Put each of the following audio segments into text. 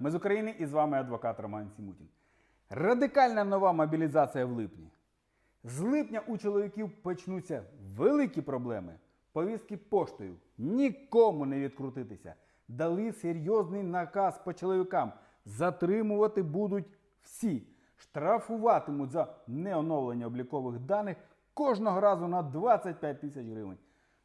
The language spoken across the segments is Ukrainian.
Ми з України і з вами адвокат Роман Сімутін. Радикальна нова мобілізація в липні. З липня у чоловіків почнуться великі проблеми. Повістки поштою. Нікому не відкрутитися. Дали серйозний наказ по чоловікам. Затримувати будуть всі. Штрафуватимуть за неоновлення облікових даних кожного разу на 25 тисяч гривень.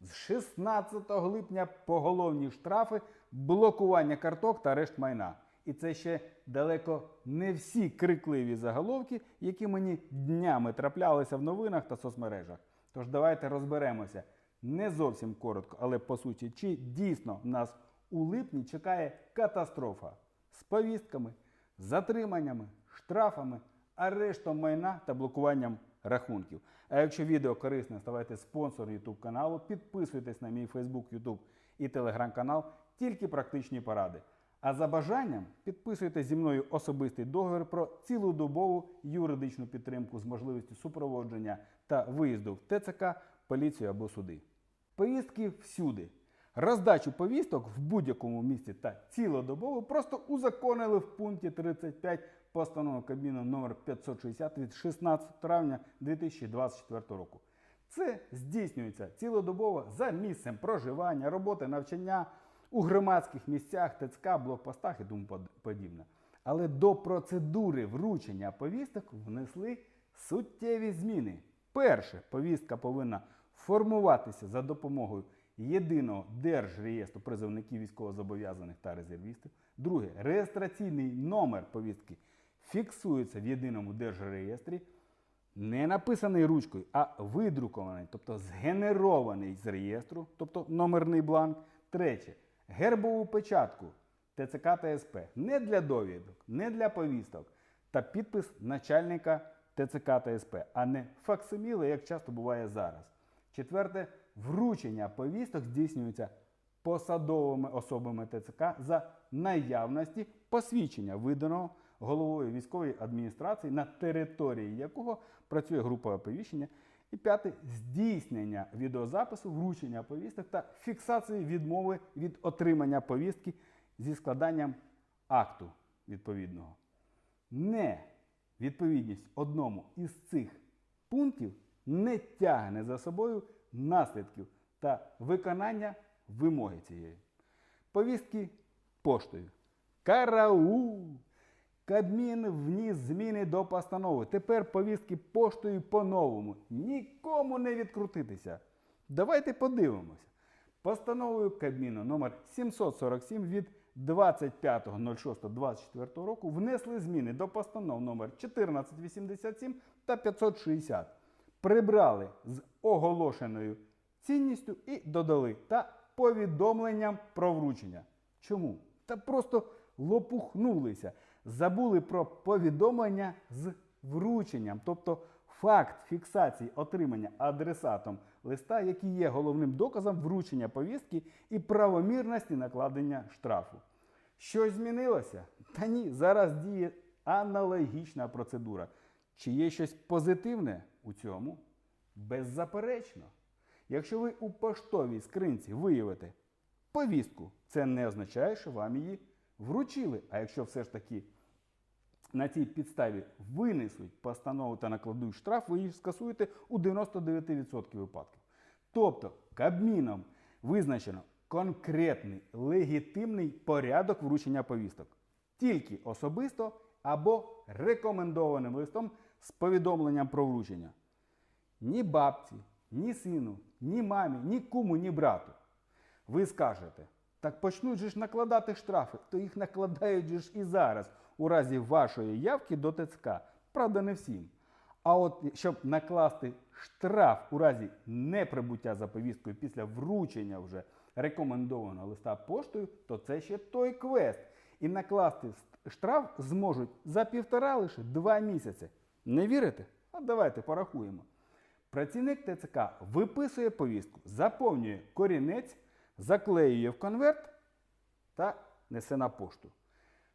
З 16 липня поголовні штрафи, блокування карток та арешт майна. І це ще далеко не всі крикливі заголовки, які мені днями траплялися в новинах та соцмережах. Тож давайте розберемося не зовсім коротко, але по суті, чи дійсно нас у липні чекає катастрофа з повістками, затриманнями, штрафами, арештом майна та блокуванням рахунків. А якщо відео корисне, ставайте спонсором YouTube каналу, підписуйтесь на мій Facebook, YouTube і Telegram канал, тільки практичні поради. А за бажанням підписуйте зі мною особистий договір про цілодобову юридичну підтримку з можливістю супроводження та виїзду в ТЦК, поліцію або суди. Повістки всюди. Роздачу повісток в будь-якому місці та цілодобово просто узаконили в пункті 35 постанови Кабміну номер 560 від 16 травня 2024 року. Це здійснюється цілодобово за місцем проживання, роботи, навчання у громадських місцях, ТЦК, блокпостах і тому подібне. Але до процедури вручення повісток внесли суттєві зміни. Перше, повістка повинна формуватися за допомогою єдиного держреєстру призовників військовозобов'язаних та резервістів. Друге, реєстраційний номер повістки фіксується в єдиному держреєстрі, не написаний ручкою, а видрукований, тобто згенерований з реєстру, тобто номерний бланк. Третє, гербову печатку ТЦК та СП не для довідок, не для повісток, та підпис начальника ТЦК та СП, а не факсиміли, як часто буває зараз. Четверте, вручення повісток здійснюється посадовими особами ТЦК за наявності посвідчення, виданого головою військової адміністрації, на території якого працює група оповіщення. І п'яте здійснення відеозапису, вручення повісток та фіксації відмови від отримання повістки зі складанням акту відповідного. Не відповідність одному із цих пунктів не тягне за собою наслідків та виконання вимоги цієї. Повістки поштою. Караул! Кабмін вніс зміни до постанови. Тепер повістки поштою по-новому. Нікому не відкрутитися. Давайте подивимося. Постановою Кабміну номер 747 від 25.06.24 року внесли зміни до постанов номер 1487 та 560. Прибрали з оголошеною цінністю і додали та повідомленням про вручення. Чому? Та просто лопухнулися. Забули про повідомлення з врученням, тобто факт фіксації отримання адресатом листа, який є головним доказом вручення повістки і правомірності накладення штрафу. Щось змінилося? Та ні, зараз діє аналогічна процедура. Чи є щось позитивне у цьому? Беззаперечно. Якщо ви у поштовій скринці виявите повістку, це не означає, що вам її вручили. А якщо все ж таки на цій підставі винесуть постанову та накладуть штраф, ви її скасуєте у 99% випадків. Тобто Кабміном визначено конкретний легітимний порядок вручення повісток. Тільки особисто або рекомендованим листом з повідомленням про вручення. Ні бабці, ні сину, ні мамі, ні куму, ні брату. Ви скажете, так почнуть же ж накладати штрафи, то їх накладають ж і зараз, у разі вашої явки до ТЦК. Правда, не всім. А от щоб накласти штраф у разі неприбуття за повісткою після вручення вже рекомендованого листа поштою, то це ще той квест. І накласти штраф зможуть за півтора лише два місяці. Не вірите? А давайте порахуємо. Працівник ТЦК виписує повістку, заповнює корінець, заклеює в конверт та несе на пошту.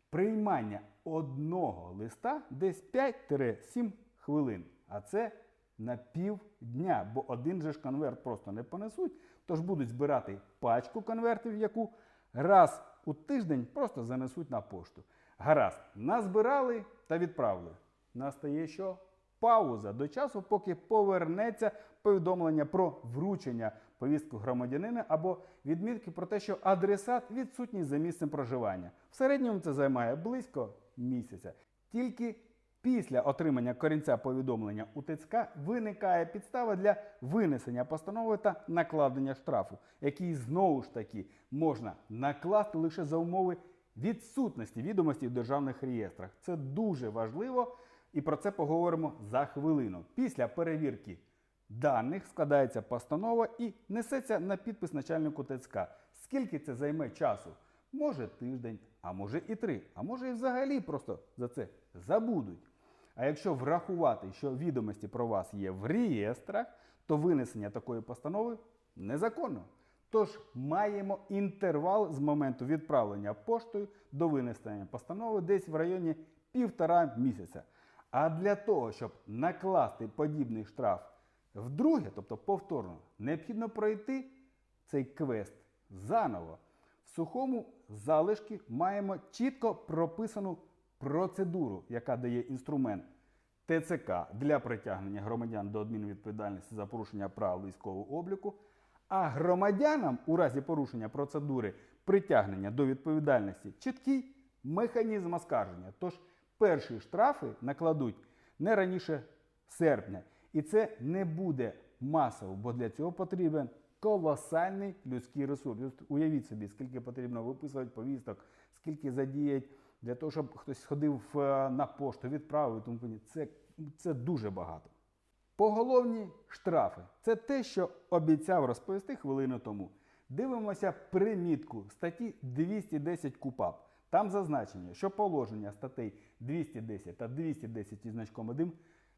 Приймання одного листа десь 5-7 хвилин. А це на півдня, бо один же ж конверт просто не понесуть. Тож будуть збирати пачку конвертів, яку раз у тиждень просто занесуть на пошту. Гаразд, назбирали та відправили. Настає що? Пауза до часу, поки повернеться повідомлення про вручення повістку громадянина або відмітки про те, що адресат відсутній за місцем проживання. В середньому це займає близько місяця. Тільки після отримання корінця повідомлення у ТЦК виникає підстава для винесення постанови та накладення штрафу, який знову ж таки можна накласти лише за умови відсутності відомостей в державних реєстрах. Це дуже важливо, і про це поговоримо за хвилину. Після перевірки даних складається постанова і несеться на підпис начальнику ТЦК. Скільки це займе часу? Може тиждень, а може і три, а може і взагалі просто за це забудуть. А якщо врахувати, що відомості про вас є в реєстрах, то винесення такої постанови незаконно. Тож маємо інтервал з моменту відправлення поштою до винесення постанови десь в районі півтора місяця. А для того, щоб накласти подібний штраф вдруге, тобто повторно, необхідно пройти цей квест заново. В сухому залишки маємо чітко прописану процедуру, яка дає інструмент ТЦК для притягнення громадян до адмінвідповідальності за порушення правил військового обліку, а громадянам у разі порушення процедури притягнення до відповідальності чіткий механізм оскарження. Тож перші штрафи накладуть не раніше серпня. І це не буде масово, бо для цього потрібен колосальний людський ресурс. Уявіть собі, скільки потрібно виписувати повісток, скільки задіять для того, щоб хтось сходив е, на пошту, відправив тому. Це, це дуже багато. Поголовні штрафи це те, що обіцяв розповісти хвилину тому. Дивимося примітку статті 210 КУПАП. Там зазначення, що положення статей 210 та 210 із значком 1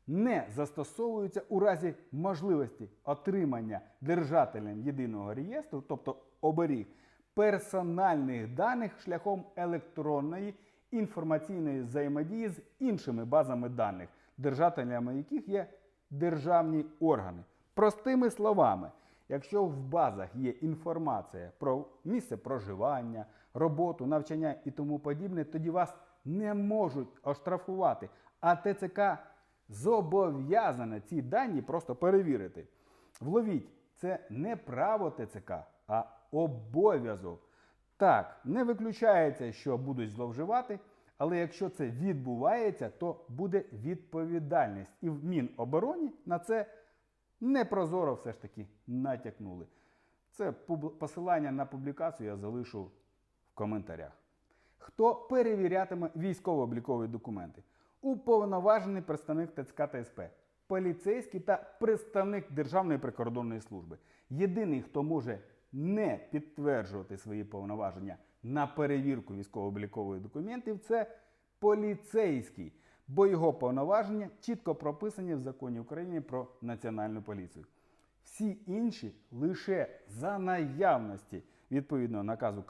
не застосовуються у разі можливості отримання держателем єдиного реєстру, тобто оберіг, персональних даних шляхом електронної інформаційної взаємодії з іншими базами даних, держателями яких є державні органи. Простими словами, якщо в базах є інформація про місце проживання, роботу, навчання і тому подібне, тоді вас не можуть оштрафувати. А ТЦК зобов'язане ці дані просто перевірити. Вловіть, це не право ТЦК, а обов'язок. Так, не виключається, що будуть зловживати, але якщо це відбувається, то буде відповідальність. І в Мінобороні на це непрозоро все ж таки натякнули. Це посилання на публікацію я залишу в коментарях. Хто перевірятиме військово-облікові документи? Уповноважений представник ТЦК та СП, поліцейський та представник Державної прикордонної служби. Єдиний, хто може не підтверджувати свої повноваження на перевірку військово-облікових документів, це поліцейський, бо його повноваження чітко прописані в законі України про національну поліцію. Всі інші лише за наявності відповідного наказу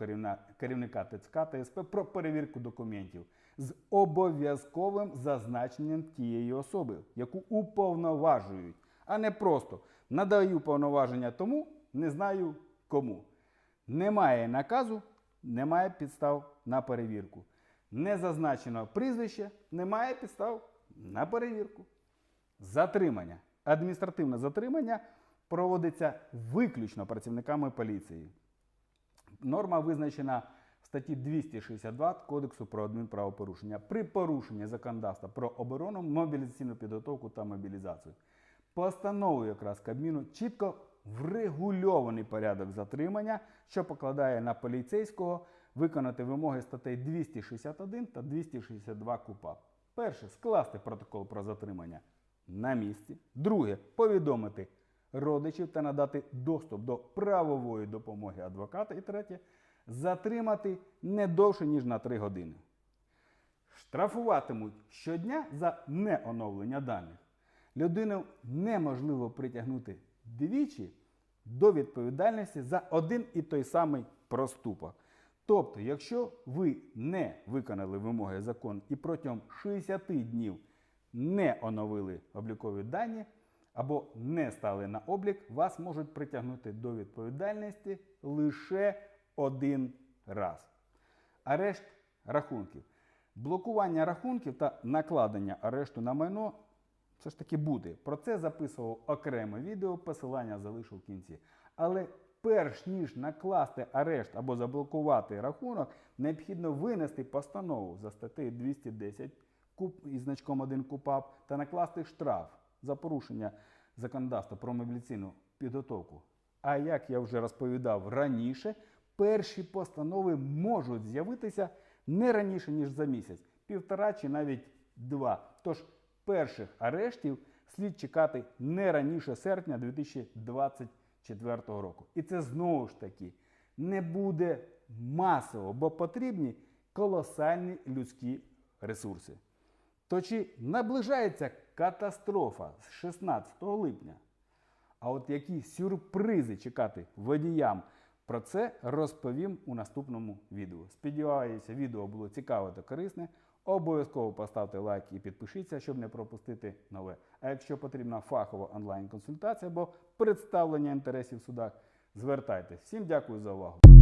керівника ТЦК та СП про перевірку документів з обов'язковим зазначенням тієї особи, яку уповноважують, а не просто надаю повноваження тому, не знаю кому. Немає наказу, немає підстав на перевірку. Не зазначено прізвище, немає підстав на перевірку. Затримання. Адміністративне затримання проводиться виключно працівниками поліції. Норма визначена в статті 262 Кодексу про адмінправопорушення при порушенні законодавства про оборону, мобілізаційну підготовку та мобілізацію. Постановою якраз Кабміну чітко врегульований порядок затримання, що покладає на поліцейського виконати вимоги статей 261 та 262 КУПАП. Перше скласти протокол про затримання на місці. Друге повідомити родичів та надати доступ до правової допомоги адвоката. І третє затримати не довше, ніж на 3 години. Штрафуватимуть щодня за неоновлення даних. Людину неможливо притягнути двічі до відповідальності за один і той самий проступок. Тобто, якщо ви не виконали вимоги закону і протягом 60 днів не оновили облікові дані або не стали на облік, вас можуть притягнути до відповідальності лише один раз. арешт рахунків. Блокування рахунків та накладення арешту на майно все ж таки буде. Про це записував окреме відео, посилання залишу в кінці. Але перш ніж накласти арешт або заблокувати рахунок, необхідно винести постанову за статтею 210 куп із значком 1 КУПАП та накласти штраф за порушення законодавства про мобілізаційну підготовку. А як я вже розповідав раніше, перші постанови можуть з'явитися не раніше, ніж за місяць, півтора чи навіть два. Тож перших арештів слід чекати не раніше серпня 2024 року. І це знову ж таки не буде масово, бо потрібні колосальні людські ресурси. То чи наближається катастрофа з 16 липня? А от які сюрпризи чекати водіям? Про це розповім у наступному відео. Сподіваюся, відео було цікаве та корисне. Обов'язково поставте лайк і підпишіться, щоб не пропустити нове. А якщо потрібна фахова онлайн-консультація або представлення інтересів в судах, звертайтесь. Всім дякую за увагу.